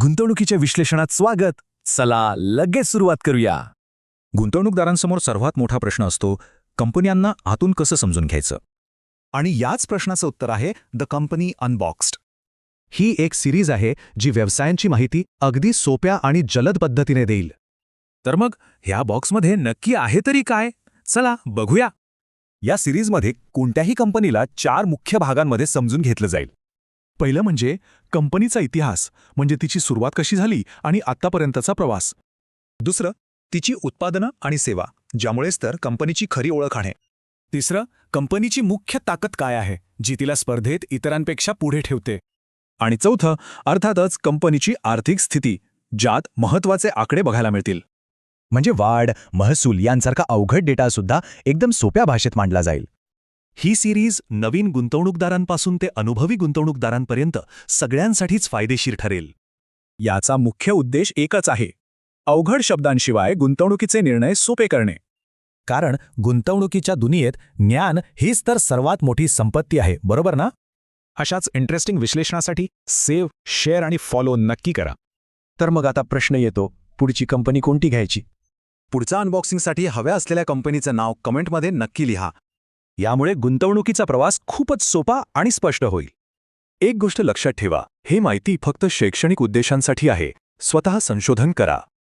गुंतवणुकीच्या विश्लेषणात स्वागत. चला लगेच सुरुवात करूया. गुंतवणूकदारांसमोर सर्वात मोठा प्रश्न असतो कंपन्यांना आतून कसं समजून घ्यायचं? आणि याच प्रश्नाचं उत्तर आहे द कंपनी अनबॉक्स्ड. ही एक सिरीज आहे जी व्यवसायांची माहिती अगदी सोप्या आणि जलद पद्धतीने देईल. तर मग ह्या बॉक्समध्ये नक्की आहे तरी काय? चला बघूया. या सिरीजमध्ये कोणत्याही कंपनीला चार मुख्य भागांमध्ये समजून घेतलं जाईल. पहिलं म्हणजे कंपनीचा इतिहास म्हणजे तिची सुरुवात कशी झाली आणि आत्तापर्यंतचा प्रवास. दुसरं तिची उत्पादनं आणि सेवा ज्यामुळेच तर कंपनीची खरी ओळख आहे. तिसरं कंपनीची मुख्य ताकद काय आहे जी तिला स्पर्धेत इतरांपेक्षा पुढे ठेवते. आणि चौथं अर्थातच कंपनीची आर्थिक स्थिती ज्यात महत्त्वाचे आकडे बघायला मिळतील. म्हणजे वाढ महसूल यांसारखा अवघड डेटा सुद्धा एकदम सोप्या भाषेत मांडला जाईल. ही सिरीज नवीन गुंतवणूकदारांपासून ते अनुभवी गुंतवणूकदारांपर्यंत सगळ्यांसाठीच फायदेशीर ठरेल. याचा मुख्य उद्देश एकच आहे अवघड शब्दांशिवाय गुंतवणुकीचे निर्णय सोपे करणे. कारण गुंतवणुकीच्या दुनियेत ज्ञान हीच तर सर्वात मोठी संपत्ती आहे बरोबर ना? अशाच इंटरेस्टिंग विश्लेषणासाठी सेव्ह शेअर आणि फॉलो नक्की करा. तर मग आता प्रश्न येतो पुढची कंपनी कोणती घ्यायची? पुढच्या अनबॉक्सिंगसाठी हव्या असलेल्या कंपनीचं नाव कमेंटमध्ये नक्की लिहा. यामुळे गुंतवणुकीचा प्रवास खूपच सोपा आणि स्पष्ट होईल. एक गोष्ट लक्षात ठेवा हे माहिती फक्त शैक्षणिक उद्देशांसाठी आहे स्वतः संशोधन करा.